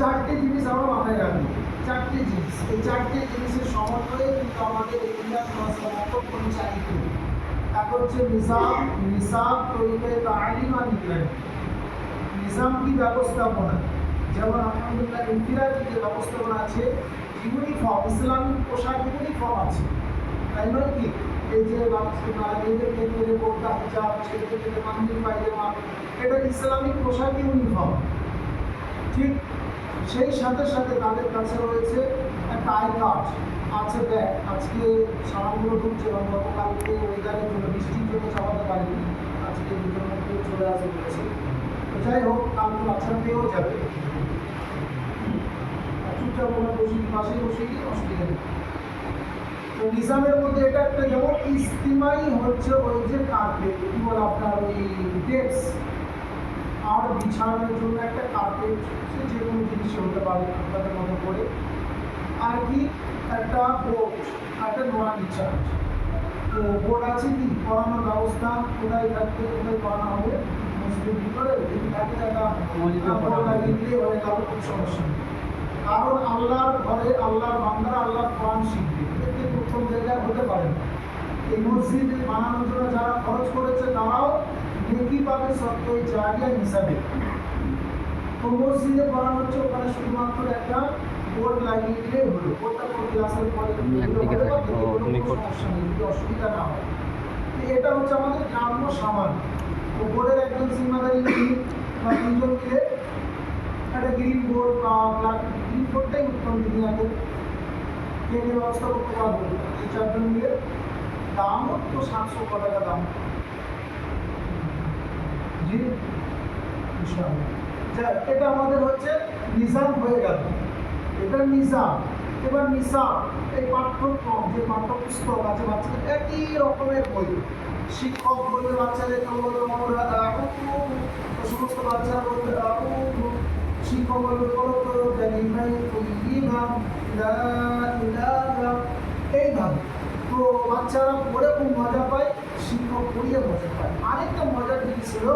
চারটে জিনিস আমরা মাথায় রাখি চারটে জিনিস। এই চারটে জিনিসের সমন্বয়ে কিন্তু আমাদের ইতিহাস পরিচালিত এক হচ্ছে নিজাম। নিসাব তরিকে তালিম আর নিগরানি নিজাম কি ব্যবস্থাপনা? যেমন আলহামদুলিল্লাহ ইন্দিরার যে ব্যবস্থাপনা আছে, ইউনিফর্ম, ইসলামিক পোশাক ইউনিফর্ম আছে। তাই নয় কি? এই যে মেয়েদের ক্ষেত্রে বোরকা হিজাব, ছেলেদের ক্ষেত্রে মান্দির পায়জামা, এটা ইসলামিক পোশাক ইউনিফর্ম। ঠিক সেই সাথে সাথে তাদের কাছে রয়েছে একটা আই কার্ড। আছে দেখ আজকে সারাগুলো ঢুকছে এবং গতকালকে ওয়েদারের জন্য, বৃষ্টির জন্য চালাতে পারিনি। আজকে দুটোর মধ্যে চলে আসে বলেছে তো যাই হোক, কালকে বাচ্চা পেয়েও যাবে। চুপচাপ ওরা বসে পাশে বসে গিয়ে অসুবিধা নেই তো নিজামের মধ্যে এটা একটা যেমন ইস্তিমাই হচ্ছে ওই যে কার্পেট কি বলে আপনার ওই ডেস্ক আর বিছানোর জন্য একটা কার্পেট সে যে কোনো জিনিস হতে পারে আপনাদের মতো করে। আর কি একটা বোর্ড একটা নোয়া বিছানা তো বোর্ড আছে কি? পড়ানোর ব্যবস্থা কোথায় থাকবে কোথায় পড়ানো হবে? মসজিদের ভিতরে যদি থাকে একটা দিলে হয়ে গেল কোনো সমস্যা কারণ আল্লাহর ঘরে আল্লাহর বান্দারা আল্লাহর কোরআন শিখবে। এতে প্রথম জায়গায় হতে পারে এই মসজিদ বানানোর জন্য যারা খরচ করেছে তারাও নেকি পাবে সত্য জারিয়া হিসাবে তো মসজিদে পড়ানো হচ্ছে ওখানে শুধুমাত্র একটা বোর্ড লাগিয়ে দিলে হলো। বোর্ডটা কোনো ক্লাসের পরে যদি অসুবিধা না হয়। এটা হচ্ছে আমাদের গ্রাম্য সামান বোর্ডের একজন জিম্মাদারি বা মিলে একটা গ্রিন বোর্ড বা ব্ল্যাক গ্রিন বোর্ডটাই উত্তম দুনিয়াতে ট্রেনের ব্যবস্থা করতে পারব এই চারজন মিলে দামও তো সাতশো টাকা দাম। যা- এটা আমাদের হচ্ছে নিজাম হয়ে গেল। এটা নিজাম। এবার নিসাব এই পাঠ্যক্রম, যে পাঠ্যপুস্তক আছে বাচ্চাদের, একই রকমের বই। শিক্ষক বলবে বাচ্চাদেরকে বলবে আমরা তো সমস্ত বাচ্চারা বলবে। শিক্ষক বলবে করো কালিমাই তৈয়িবা লা ইলাহা এইভাবে। তো বাচ্চারা পড়ে খুব মজা পায়, শিক্ষক পড়িয়ে মজা পায়। আরেকটা মজার জিনিস ছিল,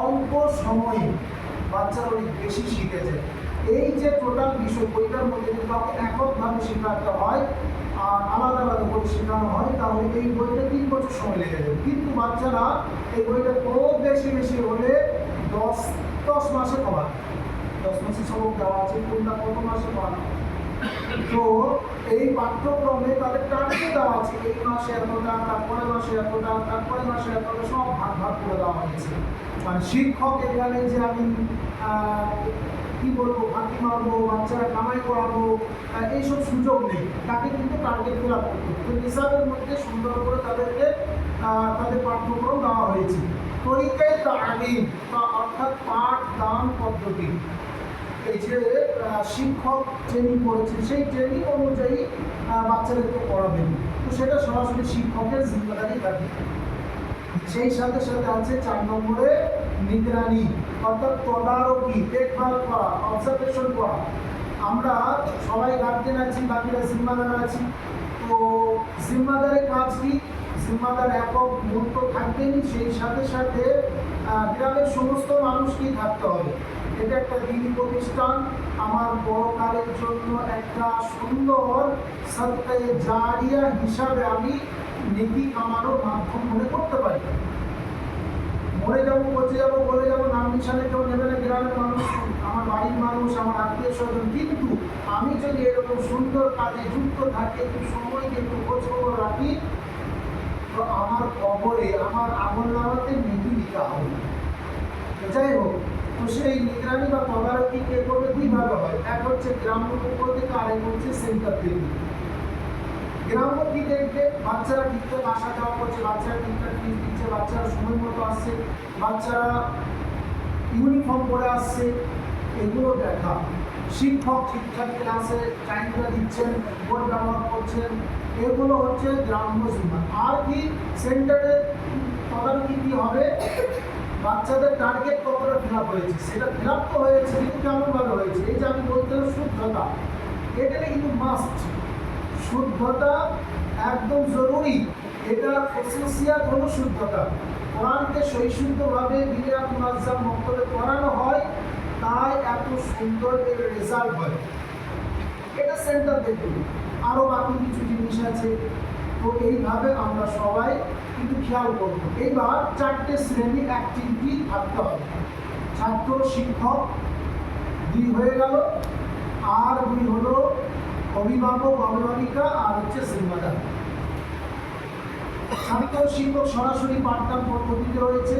অল্প সময়ে বাচ্চারা অনেক বেশি শিখে যায়। এই যে টোটাল বিষয়, বইটার মধ্যে যদি কাউকে এককভাবে শেখাতে হয়, আর আলাদা আলাদা করে শেখানো হয়, তাহলে এই বইটা তিন বছর সময় লেগে যাবে। কিন্তু বাচ্চারা এই বইটা খুব বেশি বেশি হলে দশ দশ মাসে কমান দশ মাসে সবক দেওয়া আছে, কোনটা কত মাসে পড়ানো। তো এই পাঠ্যক্রমে তাদের টার্গেট দেওয়া আছে? এই মাসে এতটা তারপরে মাসে এতটা তারপরে মাসে এতটা সব ভাগ ভাগ করে দেওয়া হয়েছে। মানে শিক্ষক এখানে যে আমি কি বলব, ফাঁকি মারবো, বাচ্চারা কামাই করাবো এইসব সুযোগ নেই। তাকে কিন্তু টার্গেট ফিল আপ করতে। তো নিসাবের মধ্যে সুন্দর করে তাদেরকে তাদের পাঠ্যক্রম দেওয়া হয়েছে। তরিকায় তালিম বা অর্থাৎ পাঠ দান পদ্ধতি। শিক্ষক ট্রেনিং সেই ট্রেনিং অনুযায়ী বাচ্চাদেরকে পড়াবেন। তো সেটা সরাসরি শিক্ষকের জিম্মেদারি থাকে সেই সাথে সাথে আছে চার নম্বরে নিগরানি, অর্থাৎ তদারকি, দেখভাল করা অবজারভেশন করা। আমরা সবাই গার্জেন আছি, বাকিরা জিম্মাদার আছি। তো জিম্মাদারের কাজ কি? জিম্মাদার একক মূর্ত থাকবেনই, সেই সাথে সাথে গ্রামের সমস্ত মানুষকেই থাকতে হবে। এটা একটা দিনী প্রতিষ্ঠান। আমার বড় কালের জন্য একটা সুন্দর সত্তায় জারিয়া হিসাবে আমি নীতি কামানোর মাধ্যম মনে করতে পারি। মরে যাব, পচে যাব বলে যাব, নাম নিশানে কেউ নেবে না, গ্রামের মানুষ, আমার বাড়ির মানুষ, আমার আত্মীয় স্বজন। কিন্তু আমি যদি এরকম সুন্দর কাজে যুক্ত থাকি, একটু সময় একটু খোঁজ খবর রাখি, তো আমার কবরে, আমার আমল নামাতে নীতি লিখা হবে। যাই হোক তো সেই নিগরানি বা তদারকি কে করবে দুইভাবে হয়? এক হচ্ছে গ্রাম্য পক্ষ থেকে আরেক হচ্ছে সেন্টার থেকে গ্রাম্য দেখবে, বাচ্চারা ঠিকঠাক আসা যাওয়া করছে, বাচ্চারা ঠিকঠাক ফিস দিচ্ছে, বাচ্চারা সময় মতো আসছে, বাচ্চারা ইউনিফর্ম পরে আসছে, এগুলো দেখা। শিক্ষক ঠিকঠাক ক্লাসে টাইমটা দিচ্ছেন বোর্ড ব্যবহার করছেন, এগুলো হচ্ছে গ্রাম্য সীমা আর কি? সেন্টারে তদারকি কি হবে? বাচ্চাদের টার্গেট কতটা ফিল আপ হয়েছে? সেটা ফিল আপ তো হয়েছে, কিন্তু কেমনভাবে হয়েছে? এই যে আমি হবে শুদ্ধতা। এটা কিন্তু মাস্ট শুদ্ধতা একদম জরুরি। এটা এসেন্সিয়াল হলো শুদ্ধতা। কোরআনকে সহিশুদ্ধভাবে বিরাট মুনাজ্জাম মক্তবে পড়ানো হয়, তাই এত সুন্দর এর রেজাল্ট হয়। এটা সেন্টার দেখুন আরও বাকি কিছু জিনিস আছে। তো এইভাবে আমরা সবাই কিন্তু খেয়াল করব। এইবার চারটে শ্রেণি অ্যাক্টিভিটি থাকতে হবে। ছাত্র, শিক্ষক দুই হয়ে গেল। আর দুই হলো অভিভাবক অভিভাবিকা আর হচ্ছে জিম্মাদার ছাত্র, শিক্ষক সরাসরি পাঠদান পদ্ধতিতে রয়েছে।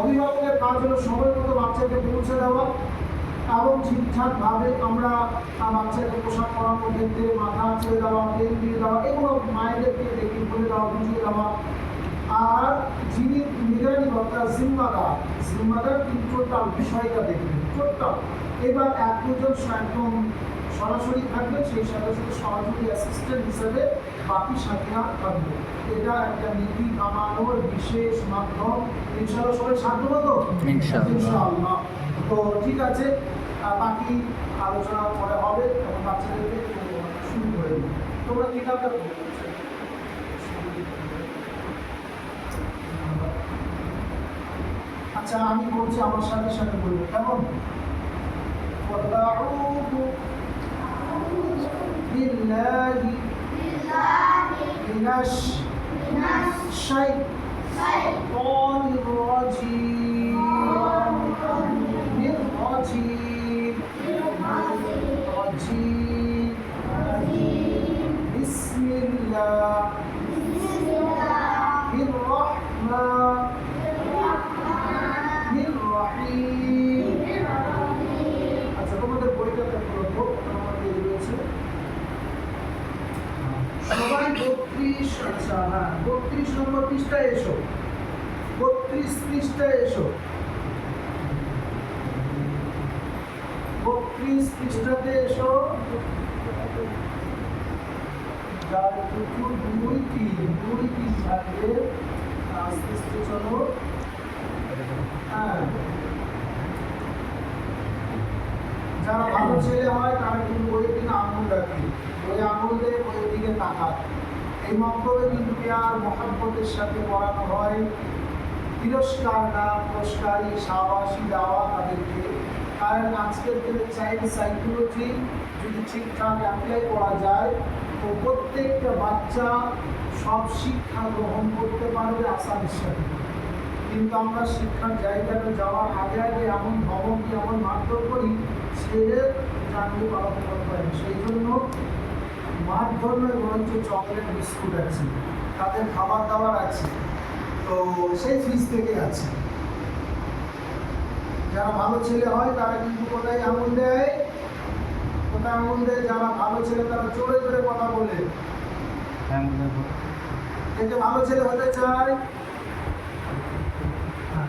অভিভাবকের কাজ হলো সময় মতো বাচ্চাকে পৌঁছে দেওয়া। এবং ঠিকঠাকভাবে আমরা বাচ্চাকে পোশাক পরানোর ক্ষেত্রে মাথা ছেড়ে দেওয়া, তেল দিয়ে দেওয়া, এগুলো মায়েদেরকে দেখে বলে দেওয়া, বুঝিয়ে দেওয়া। আর যিনি নিগরানি কর্তা জিম্মাদার জিম্মাদার কিন্তু টোটাল বিষয়টা দেখবেন টোটাল এবার এক দুজন একদম সরাসরি থাকবে সেই সাথে সাথে সহযোগী অ্যাসিস্ট্যান্ট হিসেবে বাকি সাথীরা থাকবে এটা একটা নীতি কামানোর বিশেষ মাধ্যম ইনশাআল্লাহ সবাই সাধ্য তো ইনশাআল্লাহ। ইনশাআল্লাহ তো ঠিক আছে আহ, বাকি আলোচনা পরে হবে তখন বাচ্চাদেরকে শুরু করে দিই তোমরা কিতাবটা পড়ো। আচ্ছা আমি বলছি আমার সাথে সাথে বলবো কেমন وأعوذ بالله من الشيطان الرجيم من الرجيم الرجيم بسم الله আচ্ছা হ্যাঁ বত্রিশ নম্বর পৃষ্ঠায় হ্যাঁ। যারা ভালো ছেলে হয়, তারা কিন্তু বইয়ের দিকে আঙুল রাখে। ওই আঙুল দিয়ে বইয়ের দিকে তাকায়। এই মক্তবে কিন্তু পেয়ার মহাব্বতের সাথে পড়ানো হয়। তিরস্কার না পুরস্কারী সাবাসী দেওয়া তাদেরকে। কারণ আজকের দিনে চাইল্ড সাইকোলজি যদি ঠিকঠাক অ্যাপ্লাই করা যায়, তো প্রত্যেকটা বাচ্চা সব শিক্ষা গ্রহণ করতে পারবে আসামের সাথে কিন্তু আমরা শিক্ষার জায়গাটা যাওয়ার আগে আগে এমন ধমক এমন মারধর করি, ছেলে চাকরি পালন সেই জন্য মারধর নয় বরঞ্চ চকলেট বিস্কুট আছে। তাদের খাবার দাবার আছে। তো সেই ফ্রিজ থেকে আছে। যারা ভালো ছেলে হয়, তারা কিন্তু কোথায় আঙুল দেয়? কোথায় আঙুল দেয়? যারা ভালো ছেলে, তারা জোরে জোরে কথা বলে। যে ভালো ছেলে হতে চায়? হ্যাঁ।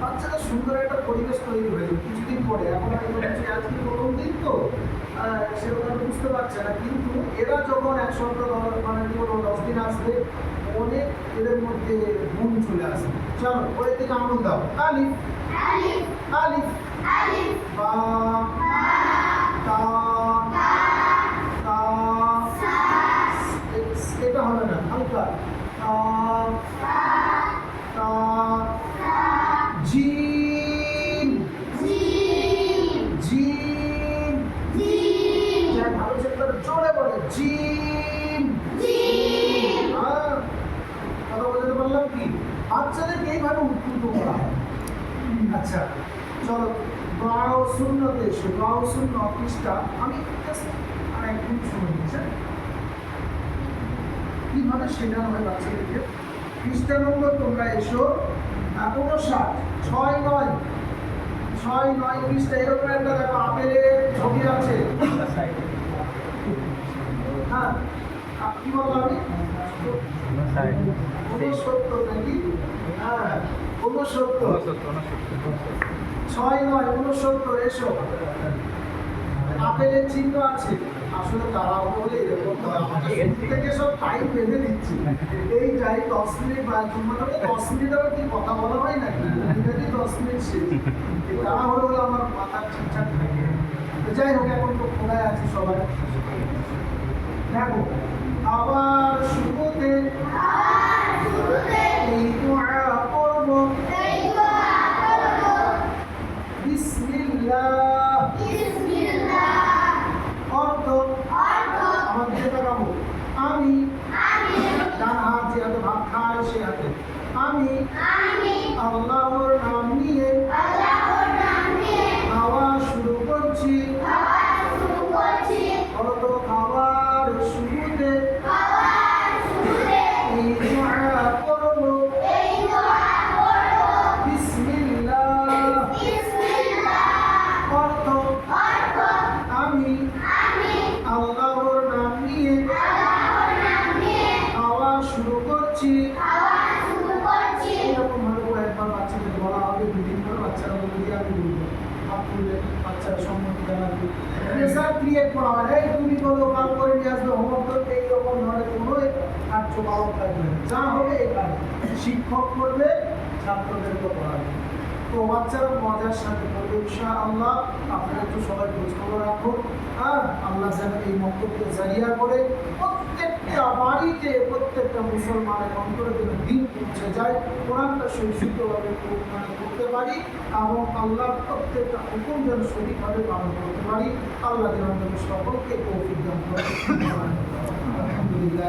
বাচ্চারা সুন্দর একটা পরিবেশ তৈরি হয়ে যাবে কিছুদিন পরে। এখন প্রথম দিন তো। আহ, সেরকম বুঝতে পারছে না। কিন্তু এরা যখন এক সপ্তাহ মানে কি বলব দশ দিন আসবে অনেক এদের মধ্যে গুণ চলে আসে। চলো ওই থেকে আঙুল দাও। আলিফ। আলিফ। বা বাচ্চাদেরকে এইভাবে উদ্বুদ্ধ করা হয়। আচ্ছা চলো গাও শূন্যতে এসো গাও শূন্য পৃষ্ঠা আমি একদম শুনে নিচ্ছি কীভাবে শেখানো হয় বাচ্চাদেরকে? পৃষ্ঠা নম্বর তোমরা এসো। উনষাট ছয়, নয়। ছয়, নয় পৃষ্ঠা, এরকম একটা দেখো আপেলের ছবি আছে। হ্যাঁ? ছয় নয় ঊনসত্তর এসো আপেলের চিহ্ন আছে আসলে তারা বলে এরকম। থেকে সব টাইম বেঁধে দিচ্ছি এই টাইম দশ মিনিট বা তোমাদের দশ মিনিট আবার কি কথা বলা হয় নাকি ইংরেজি দশ মিনিট শেষ তারা হলে আমার মাথা ঠিকঠাক থাকে যাই হোক এখন তো খোলায় আছে সবাই দেখো আবার শুরুতে এই দোয়া করব। বিসমিল্লাহ। অর্থ? আমার দিকে তাকাবো। আমি? ডান হাত যে হাতে ভাত খায় সে হাতে। আমি। আল্লাহর নাম প্রেসার ক্রিয়েট করা হয়। এই তুমি কোনো কাল করে নিয়ে আসবে হোমওয়ার্ক করবে এইরকম ধরনের কোনো কার্য পালন থাকবে। যা হবে এই কাজ। শিক্ষক করবে, ছাত্রদেরকে পড়াবে। তো বাচ্চারা মজার সাথে ইনশা আল্লাহ আপনারা একটু সবাই খোঁজ খবর রাখুন। আর আল্লাহ যেন এই মন্তব্য জারিয়া করে প্রত্যেকটা বাড়িতে প্রত্যেকটা মুসলমানের অন্তরে যেন দিন পৌঁছে যায় কোরআনটা সুশুদ্ধভাবে মানে করতে পারি এবং আল্লাহর প্রত্যেকটা হুকুম যেন সঠিকভাবে পালন করতে পারি। আল্লাহ যেন আমাদের সকলকে কৌফিক দান করে আলহামদুলিল্লাহ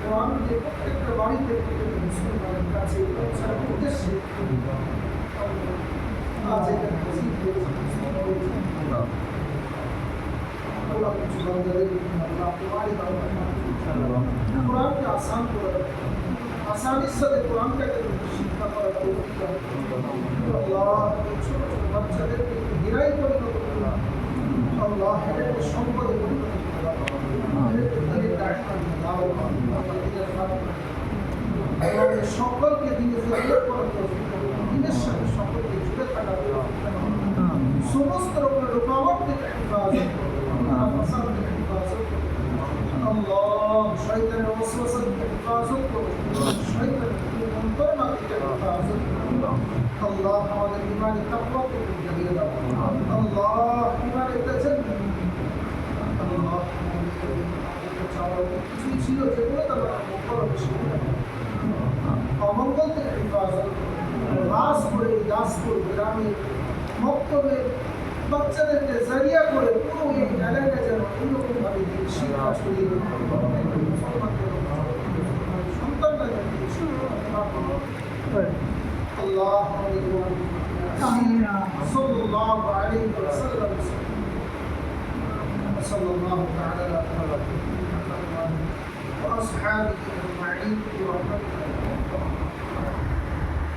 কোরআনকে প্রত্যেকটা বাড়িতে প্রত্যেকটা মুসলমানের কাছে পৌঁছার উদ্দেশ্যে আজ এটা নজির কোরআনকে আসান করা আসানির সাথে কোরআনকে শিক্ষা সম্পদে পরিণত সকলকে দিনে। দিনের সাথে সকলকে জুড়ে তৌফিক সমস্ত রকমের রুকাওয়াত থেকে হেফাজত। আল্লাহ শয়তানের ওয়াসওয়াসা থেকে হেফাজত করো। শয়তানের কুমন্ত্রণা থেকে হেফাজত করো। আল্লাহ আমাদের ইমানি তাকওয়াকে জাগিয়ে দাও। আল্লাহ ইমানে তাজান্নুদ আল্লাহ কিছুই ছিল যেগুলো তারা মোকার অমঙ্গল থেকে হেফাজত। রাস করে দাসপুর গ্রামে মক্তবে বাচ্চাদেরকে জারিয়া করে পুরো এই এলাকা যেন অন্যরকমভাবে শিক্ষা ছড়িয়ে সন্তানরা যেন الله عليه وسلم. صلى الله عليه وسلم. صلى الله تعالى على وأصحابه أجمعين برحمته.